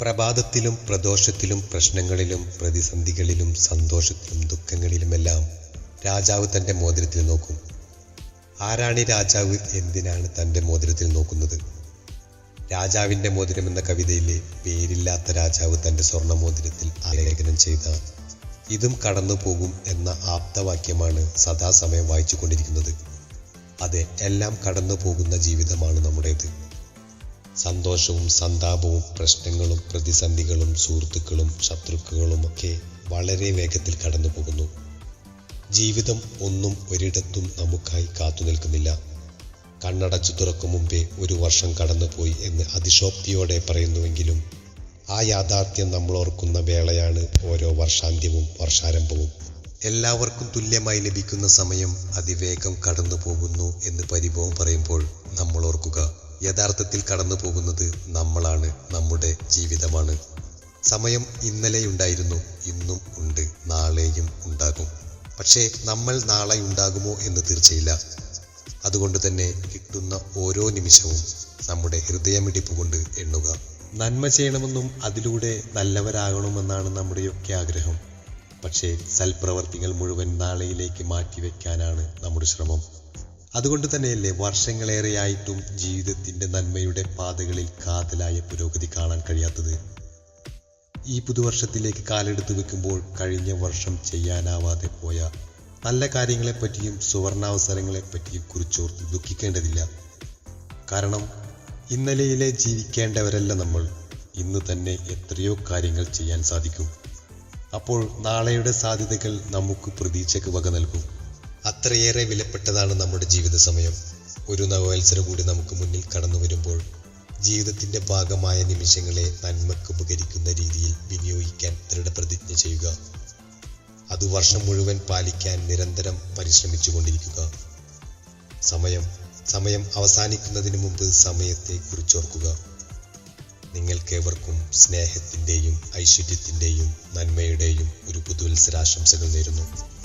പ്രഭാതത്തിലും പ്രദോഷത്തിലും പ്രശ്നങ്ങളിലും പ്രതിസന്ധികളിലും സന്തോഷത്തിലും ദുഃഖങ്ങളിലുമെല്ലാം രാജാവ് തന്റെ മോതിരത്തിൽ നോക്കും. ആരാണി രാജാവ് എന്തിനാണ് തന്റെ മോതിരത്തിൽ നോക്കുന്നത്? രാജാവിന്റെ മോതിരം എന്ന കവിതയിലെ പേരില്ലാത്ത രാജാവ് തന്റെ സ്വർണ മോതിരത്തിൽ ആലേഖനം ചെയ്ത ഇതും കടന്നു പോകും എന്ന ആപ്തവാക്യമാണ് സദാസമയം വായിച്ചു കൊണ്ടിരിക്കുന്നത് അതെ എല്ലാം കടന്നു പോകുന്ന ജീവിതമാണ് നമ്മുടേത്. സന്തോഷവും സന്താപവും പ്രശ്നങ്ങളും പ്രതിസന്ധികളും സുഹൃത്തുക്കളും ശത്രുക്കളും ഒക്കെ വളരെ വേഗത്തിൽ കടന്നു പോകുന്നു ജീവിതം ഒന്നും ഒരിടത്തും നമുക്കായി കാത്തു നിൽക്കുന്നില്ല. കണ്ണടച്ചു തുറക്കും മുമ്പേ ഒരു വർഷം കടന്നുപോയി എന്ന് അതിശോക്തിയോടെ പറയുന്നുവെങ്കിലും ആ യാഥാർത്ഥ്യം നമ്മൾ ഓർക്കുന്ന വേളയാണ് ഓരോ വർഷാന്ത്യവും വർഷാരംഭവും. എല്ലാവർക്കും തുല്യമായി ലഭിക്കുന്ന സമയം അതിവേഗം കടന്നു പോകുന്നു എന്ന് പരിഭവം പറയുമ്പോൾ നമ്മൾ ഓർക്കുക. യഥാർത്ഥത്തിൽ കടന്നു പോകുന്നത് നമ്മളാണ് നമ്മുടെ ജീവിതമാണ്. സമയം ഇന്നലെയുണ്ടായിരുന്നു ഇന്നും ഉണ്ട് നാളെയും ഉണ്ടാകും. പക്ഷേ നമ്മൾ നാളെ ഉണ്ടാകുമോ എന്ന് തീർച്ചയില്ല. അതുകൊണ്ട് തന്നെ കിട്ടുന്ന ഓരോ നിമിഷവും നമ്മുടെ ഹൃദയമിടിപ്പ് കൊണ്ട് എണ്ണുക. നന്മ ചെയ്യണമെന്നും അതിലൂടെ നല്ലവരാകണമെന്നാണ് നമ്മുടെയൊക്കെ ആഗ്രഹം. പക്ഷേ സൽപ്രവർത്തികൾ മുഴുവൻ നാളെയിലേക്ക് മാറ്റിവെക്കാനാണ് നമ്മുടെ ശ്രമം. അതുകൊണ്ട് തന്നെയല്ലേ വർഷങ്ങളേറെയായിട്ടും ജീവിതത്തിന്റെ നന്മയുടെ പാതകളിൽ കാതലായ പുരോഗതി കാണാൻ കഴിയാത്തത്? ഈ പുതുവർഷത്തിലേക്ക് കാലെടുത്തു വെക്കുമ്പോൾ കഴിഞ്ഞ വർഷം ചെയ്യാനാവാതെ പോയ നല്ല കാര്യങ്ങളെപ്പറ്റിയും സുവർണാവസരങ്ങളെപ്പറ്റിയും കുറിച്ചോർത്ത് ദുഃഖിക്കേണ്ടതില്ല. കാരണം ഇന്നലെയിലെ ജീവിക്കേണ്ടവരല്ല നമ്മൾ. ഇന്ന് തന്നെ എത്രയോ കാര്യങ്ങൾ ചെയ്യാൻ സാധിക്കും. അപ്പോൾ നാളെയുടെ സാധ്യതകൾ നമുക്ക് പ്രതീക്ഷയ്ക്ക് വക നൽകും. അത്രയേറെ വിലപ്പെട്ടതാണ് നമ്മുടെ ജീവിത സമയം ഒരു നവവത്സരം കൂടി നമുക്ക് മുന്നിൽ കടന്നു വരുമ്പോൾ ജീവിതത്തിന്റെ ഭാഗമായ നിമിഷങ്ങളെ നന്മക്ക് ഉപകരിക്കുന്ന രീതിയിൽ വിനിയോഗിക്കാൻ ദൃഢപ്രതിജ്ഞ ചെയ്യുക. അത് വർഷം മുഴുവൻ പാലിക്കാൻ നിരന്തരം പരിശ്രമിച്ചു കൊണ്ടിരിക്കുക. സമയം സമയം അവസാനിക്കുന്നതിന് മുമ്പ് സമയത്തെ കുറിച്ചോർക്കുക. നിങ്ങൾക്കേവർക്കും സ്നേഹത്തിന്റെയും ഐശ്വര്യത്തിന്റെയും നന്മയുടെയും ഒരു പുതുവത്സരാശംസകൾ നേരുന്നു.